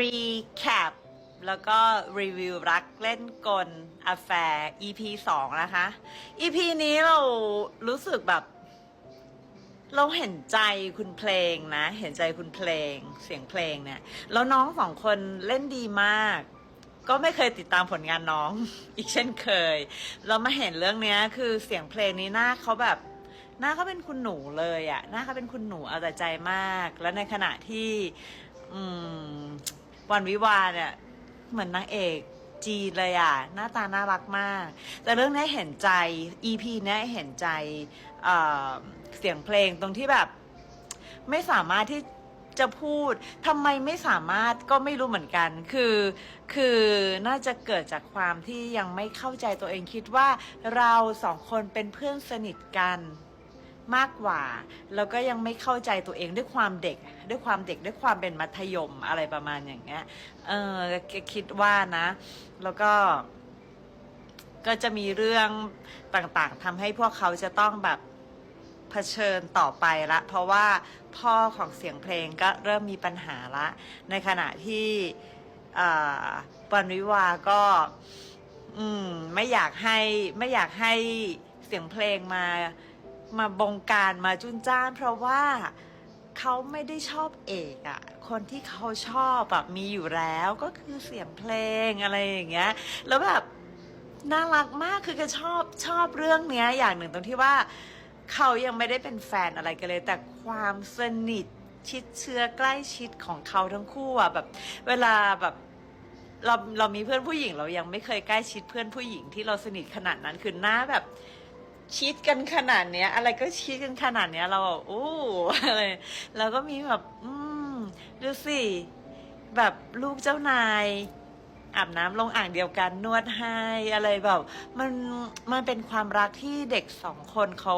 recap แล้วก็รีวิวรักเล่นกล affair EP 2นะคะ EP นี้เรารู้สึกแบบ เราเห็นใจคุณเพลงนะ เห็นใจคุณเพลงเสียงเพลงเนี่ย แล้วน้องสองคนเล่นดีมาก ก็ไม่เคยติดตามผลงานน้อง อีกเช่นเคย เรามาเห็นเรื่องเนี้ยคือเสียงเพลงนี้หน้าเขาแบบหน้าเขาเป็นคุณหนูเลยอะหน้าเขาเป็นคุณหนูเอาแต่ใจมาก แล้วในขณะที่ อืม วันวิวาเนี่ย เหมือนนางเอกจีนเลยอะ หน้าตาน่ารักมาก แต่เรื่องนี้เห็นใจ EP เนี้ยเห็นใจเเสียงเพลงตรงที่แบบ ไม่สามารถที่จะพูดทำไมไม่สามารถก็ไม่รู้เหมือนกัน คือคือน่าจะเกิดจากความที่ยังไม่เข้าใจตัวเองคิดว่าเราสองคนเป็นเพื่อนสนิทกัน มากกว่า แล้วก็ยังไม่เข้าใจตัวเองด้วยความเด็ก ด้วยความเด็กด้วยความเป็นมัธยมอะไรประมาณอย่างเงี้ย เออคิดว่านะ แล้วก็ ก็จะมีเรื่องต่างๆทำให้พวกเขาจะต้องแบบเผชิญต่อไปละ เพราะว่าพ่อของเสียงเพลงก็เริ่มมีปัญหาละ ในขณะที่อ่าวันวิวาก็อืมไม่อยากให้ไม่อยากให้เสียงเพลงมา มาบงการมาจุนจ้าน เพราะว่าเขาไม่ได้ชอบเอกอะคนที่เขาชอบแบบมีอยู่แล้วก็คือเสียงเพลงอะไรอย่างเงี้ย แล้วแบบน่ารักมากคือก็ชอบชอบเรื่องเนี้ย อย่างหนึ่งตรงที่ว่าเขายังไม่ได้เป็นแฟนอะไรกันเลย แต่ความสนิทชิดเชื้อใกล้ชิดของเขาทั้งคู่อะแบบ เวลาแบบเราเรามีเพื่อนผู้หญิง เรายังไม่เคยใกล้ชิดเพื่อนผู้หญิงที่เราสนิทขนาดนั้นคือหน้าแบบ ชิดกันขนาดเนี้ย อะไรก็ชิดกันขนาดเนี้ย เราแบบอู้อะไรแล้วก็มีแบบ อืมดูสิแบบลูกเจ้านายอาบน้ำลงอ่างเดียวกันนวดให้อะไรแบบ มันมันเป็นความรักที่เด็กสองคนเขา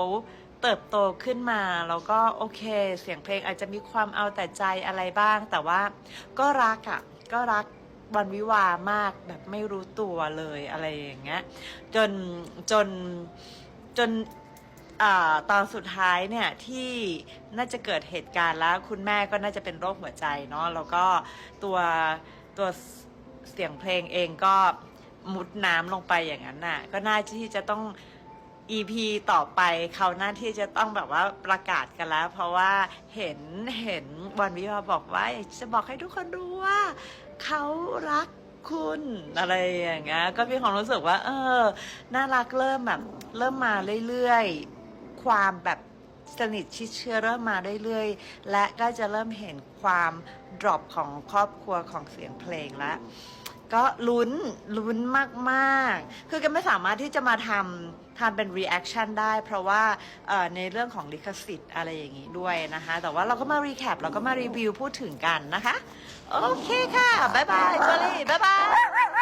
เติบโตขึ้นมา แล้วก็โอเค เสียงเพลงอาจจะมีความเอาแต่ใจอะไรบ้าง แต่ว่าก็รักอะ่ะ ก็รักวันวิวาห์มากแบบไม่รู้ตัวเลยอะไรอย่างเงี้ยจนจน จนอตอนสุดท้ายเนี่ยที่น่าจะเกิดเหตุการณ์แล้ว คุณแม่ก็น่าจะเป็นโรคหัวใจเนาะแล้วก็ตัวตัวเสียงเพลงเองก็มุดน้ำลงไปอย่างนั้นน่ะ ก็น่าที่จะต้อง EP ต่อไปเขาหน้าที่จะต้องแบบว่าประกาศกันแล้ว เพราะว่าเห็นเห็นวันวิวาบอกว่าจะบอกให้ทุกคนรู้ว่า เขารัก คุณอะไรอย่างเงี้ยก็มีความรู้สึกว่า เออ น่ารักเริ่มแบบ เริ่มมาเรื่อยๆ ความแบบสนิทชิดเชื้อเริ่มมาเรื่อยๆ และก็จะเริ่มเห็นความดรอปของครอบครัวของเสียงเพลงแล้วก็ลุ้นลุ้นมากๆ คือกันไม่สามารถที่จะมาทำทำเป็น reaction ได้ เพราะว่าในเรื่องของลิขสิทธิ์อะไรอย่างนี้ด้วยนะคะ แต่ว่าเราก็มา recap เราก็มารีวิวพูดถึงกันนะคะ โอเคค่ะ บ๊ายบายเจอรี่บ๊ายบาย